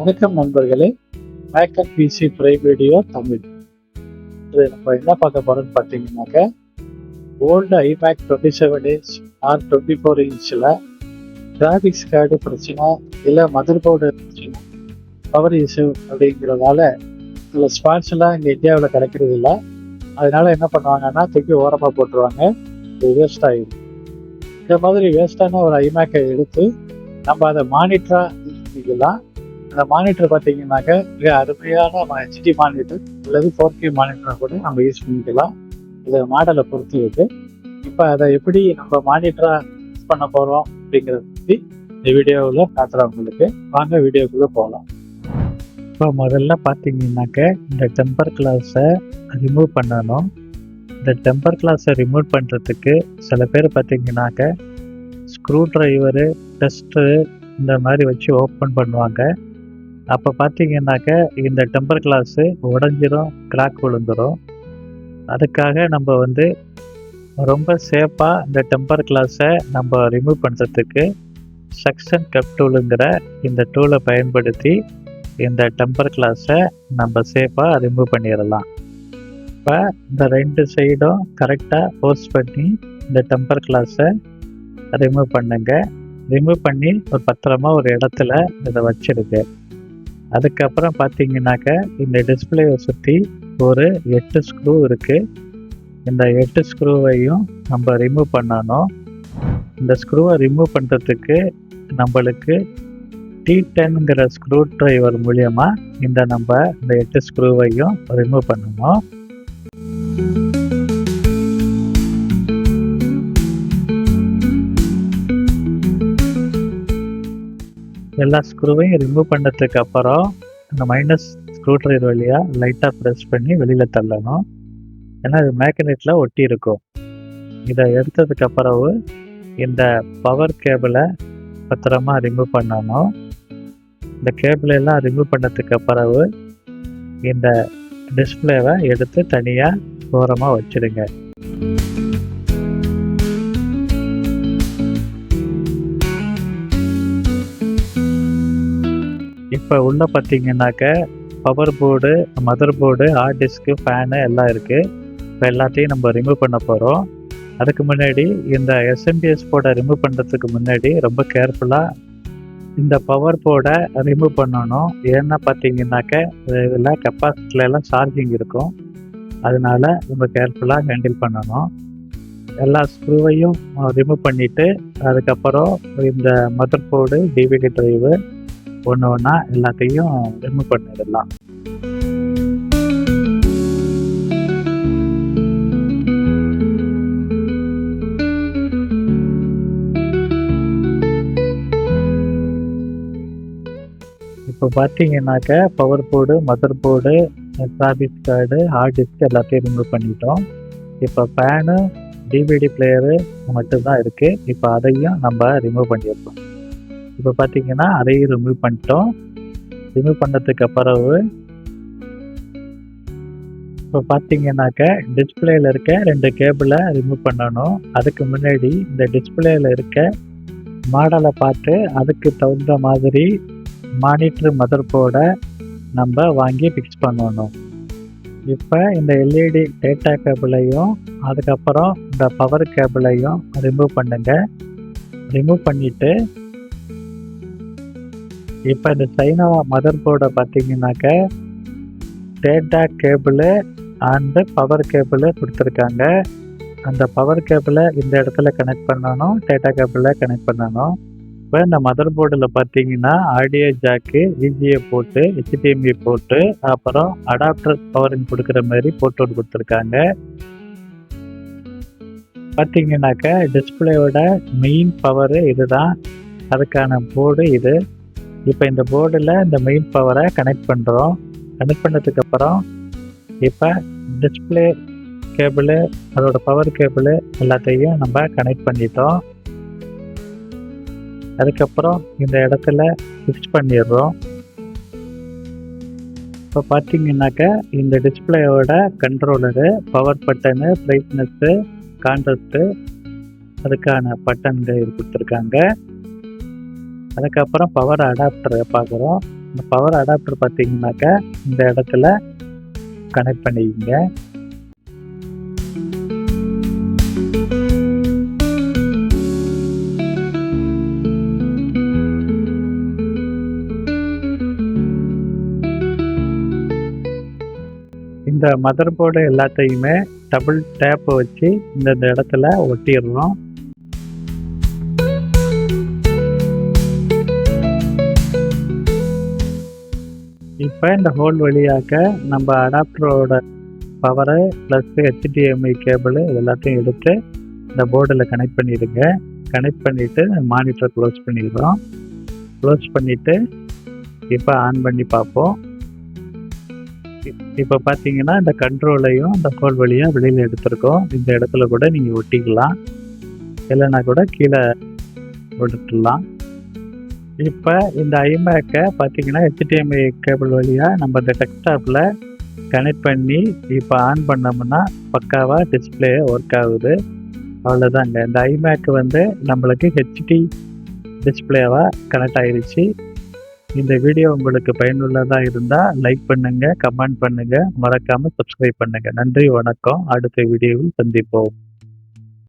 வணக்கம் நண்பர்களே. Makeup PC ப்ரை வீடியோ தமிழ். இது நம்ம என்ன பார்க்க போறோம்னு பார்த்தீங்கன்னாக்க old iMac twenty seven inch or twenty four இன்ச்சில் கிராஃபிக்ஸ் கார்டு பிரச்சனை இல்லை மதர் போர்டு பிரச்சனை பவர் இஷ்யூ அப்படிங்கிறதால சில ஸ்பாட்ஸ்லாம் இங்கே இந்தியாவில் கிடைக்கிறது இல்லை. அதனால என்ன பண்ணுவாங்கன்னா தூக்கி ஓரமாக போட்டுருவாங்க. இது வேஸ்ட் ஆகிடும் இந்த மாதிரி வேஸ்டான ஒரு ஐமேக்கை எடுத்து நம்ம அதை மானிட்டராக யூஸ் பண்ணிக்கலாம் இந்த மானிட்டர் பார்த்தீங்கன்னாக்க மிக அருமையான ஹெச்டி மானிட்டர் அல்லது ஃபோர் கே மானிட்டரை கூட நம்ம யூஸ் பண்ணிக்கலாம். இது மாடலை பொறுத்து இருக்கு. இப்போ அதை எப்படி நம்ம மானிட்டராக யூஸ் பண்ண போகிறோம் அப்படிங்கிறத பற்றி இந்த வீடியோவில் காட்டுறவங்களுக்கு வாங்க வீடியோக்குள்ளே போகலாம் இப்போ முதல்ல பார்த்தீங்கன்னாக்க இந்த டெம்பர் கிளாஸை ரிமூவ் பண்ணணும். இந்த டெம்பர் கிளாஸை ரிமூவ் பண்ணுறதுக்கு சில பேர் பார்த்தீங்கன்னாக்க ஸ்க்ரூ ட்ரைவரு டெஸ்ட்டு இந்த மாதிரி வச்சு ஓப்பன் பண்ணுவாங்க. அப்போ பார்த்தீங்கன்னாக்க இந்த டெம்பர் கிளாஸு உடஞ்சிரும் கிராக் விழுந்துடும் அதுக்காக நம்ம வந்து ரொம்ப சேஃபாக இந்த டெம்பர் கிளாஸை நம்ம ரிமூவ் பண்ணுறதுக்கு சக்ஷன் கப் டூலுங்கிற இந்த டூலை பயன்படுத்தி இந்த டெம்பர் கிளாஸை நம்ம சேஃபாக ரிமூவ் பண்ணிடலாம். இப்போ இந்த ரெண்டு சைடும் கரெக்டாக ஃபோர்ஸ் பண்ணி இந்த டெம்பர் கிளாஸை ரிமூவ் பண்ணுங்க. ரிமூவ் பண்ணி ஒரு பத்திரமா ஒரு இடத்துல இதை வச்சிருங்க அதுக்கப்புறம் பார்த்தீங்கன்னாக்க இந்த டிஸ்பிளேவை சுற்றி ஒரு எட்டு ஸ்க்ரூ இருக்குது இந்த எட்டு ஸ்க்ரூவையும் நம்ம ரிமூவ் பண்ணணும். இந்த ஸ்க்ரூவை ரிமூவ் பண்ணுறதுக்கு நம்மளுக்கு டி டென்ங்கிற ஸ்க்ரூ ட்ரைவர் மூலியமாக இந்த நம்ம இந்த எட்டு ஸ்க்ரூவையும் ரிமூவ் பண்ணணும். எல்லா ஸ்க்ரூவையும் ரிமூவ் பண்ணதுக்கு அப்புறம் அந்த மைனஸ் ஸ்க்ரூ ட்ரைவர் வழியாக லைட்டாக ப்ரெஸ் பண்ணி வெளியில் தள்ளணும். ஏன்னா அது மேக்னெட்டில் ஒட்டி இருக்கும். இதை எடுத்ததுக்கு அப்புறம் இந்த பவர் கேபிளை பத்திரமா ரிமூவ் பண்ணணும். இந்த கேபிள் எல்லாம் ரிமூவ் பண்ணதுக்கு பிறகு இந்த டிஸ்பிளேவை எடுத்து தனியாக ஓரமாக வச்சிடுங்க. இப்போ உள்ள பார்த்தீங்கன்னாக்க power board mother board hard disk fan எல்லாம் இருக்குது இப்போ எல்லாத்தையும் நம்ம ரிமூவ் பண்ண போகிறோம் அதுக்கு முன்னாடி இந்த எஸ்எம்பிஎஸ் போர்டை ரிமூவ் பண்ணுறதுக்கு முன்னாடி ரொம்ப கேர்ஃபுல்லாக இந்த பவர் போர்டை ரிமூவ் பண்ணணும். ஏன்னா பார்த்தீங்கன்னாக்க இதில் கெப்பாசிட்டிலலாம் சார்ஜிங் இருக்கும். அதனால ரொம்ப கேர்ஃபுல்லாக ஹேண்டில் பண்ணணும். எல்லா ஸ்க்ரூவையும் ரிமூவ் பண்ணிவிட்டு அதுக்கப்புறம் இந்த மதர் போர்டு டிவிடி ட்ரைவு ஒன்று ஒன்றா எல்லாத்தையும் ரிமூவ் பண்ணிடலாம் இப்போ பார்த்தீங்கன்னாக்க power board mother board graphics card hard disk எல்லாத்தையும் ரிமூவ் பண்ணிட்டோம். இப்போ ஃபேனு டிவிடி பிளேயரு மட்டும்தான் இருக்குது இப்போ அதையும் நம்ம ரிமூவ் பண்ணியிருக்கோம் இப்போ பார்த்தீங்கன்னா அதையும் ரிமூவ் பண்ணிட்டோம். ரிமூவ் பண்ணதுக்கு பிறகு இப்போ பார்த்தீங்கன்னாக்க டிஸ்பிளேயில் இருக்க ரெண்டு கேபிளை ரிமூவ் பண்ணணும். அதுக்கு முன்னாடி இந்த டிஸ்பிளேயில் இருக்க மாடலை பார்த்து அதுக்கு தகுந்த மாதிரி மானிட்டர் மதர் போர்டை நம்ம வாங்கி ஃபிக்ஸ் பண்ணணும். இப்போ இந்த எல்இடி டேட்டா கேபிளையும் அதுக்கப்புறம் இந்த பவர் கேபிளையும் ரிமூவ் பண்ணுங்கள் ரிமூவ் பண்ணிவிட்டு இப்போ இந்த சைனா மதர் போர்டை பார்த்தீங்கன்னாக்க data cable and power cable கொடுத்துருக்காங்க. அந்த பவர் கேபிளை இந்த இடத்துல கனெக்ட் பண்ணணும் டேட்டா கேபிளை கனெக்ட் பண்ணணும். இப்போ இந்த மதர் போர்டில் பார்த்தீங்கன்னா ஆடியோ ஜாக்கு விஜிஏ போட்டு ஹெச்டிஎம்ஐ போட்டு அப்புறம் அடாப்டர் பவரிங் கொடுக்குற மாதிரி போட்டு ஒன்று கொடுத்துருக்காங்க. பார்த்தீங்கன்னாக்க டிஸ்பிளேயோட மெயின் பவரு இதுதான். அதுக்கான போர்டு இது. இப்போ இந்த போர்டில் இந்த மெயின் பவரை கனெக்ட் பண்ணுறோம் கனெக்ட் பண்ணதுக்கப்புறம் இப்போ டிஸ்பிளே கேபிளு அதோட பவர் கேபிளு எல்லாத்தையும் நம்ம கனெக்ட் பண்ணிட்டோம். அதுக்கப்புறம் இந்த இடத்துல ஃபிக்ஸ் பண்ணிடுறோம். இப்போ பார்த்தீங்கன்னாக்க இந்த டிஸ்பிளேயோட controller power button brightness contrast அதுக்கான பட்டன்கள் கொடுத்துருக்காங்க. அதுக்கப்புறம் பவர் அடாப்டரை பார்க்குறோம். இந்த பவர் அடாப்டர் பார்த்தீங்கன்னாக்கா இந்த இடத்துல கனெக்ட் பண்ணிக்கிங்க. இந்த மதர் போர்டு எல்லாத்தையுமே டபுள் டேப் வச்சு இந்த இடத்துல ஒட்டிடுறோம். இப்போ இந்த ஹோல் வழியாக நம்ம அடாப்டரோட பவரை ப்ளஸ் ஹெச்டிஎம்ஐ கேபிள் எல்லாத்தையும் எடுத்து இந்த போர்டில் கனெக்ட் பண்ணிடுங்க. கனெக்ட் பண்ணிவிட்டு மானிட்டர் க்ளோஸ் பண்ணிடுறோம். க்ளோஸ் பண்ணிவிட்டு இப்போ ஆன் பண்ணி பார்ப்போம். இப்போ பார்த்தீங்கன்னா இந்த கண்ட்ரோலையும் இந்த ஹோல் வழியாக வெளியில் எடுத்திருக்கோம். இந்த இடத்துல கூட நீங்கள் ஒட்டிக்கலாம். இல்லைன்னா கூட கீழே விட்டுடலாம் இப்போ இந்த ஐமேக்கை பார்த்தீங்கன்னா ஹெச்டிஎம்ஐ கேபிள் வழியாக நம்ம இந்த டெஸ்க்டாப்பில் கனெக்ட் பண்ணி இப்போ ஆன் பண்ணோம்னா பக்காவாக டிஸ்பிளே ஒர்க் ஆகுது. அவ்வளோதாங்க இந்த ஐமேக் வந்து நம்மளுக்கு ஹெச்டி டிஸ்பிளேவாக கனெக்ட் ஆகிருச்சு இந்த வீடியோ உங்களுக்கு பயனுள்ளதாக இருந்தால் லைக் பண்ணுங்கள் கமெண்ட் பண்ணுங்கள் மறக்காமல் சப்ஸ்கிரைப் பண்ணுங்கள் நன்றி வணக்கம். அடுத்த வீடியோவில் சந்திப்போம்.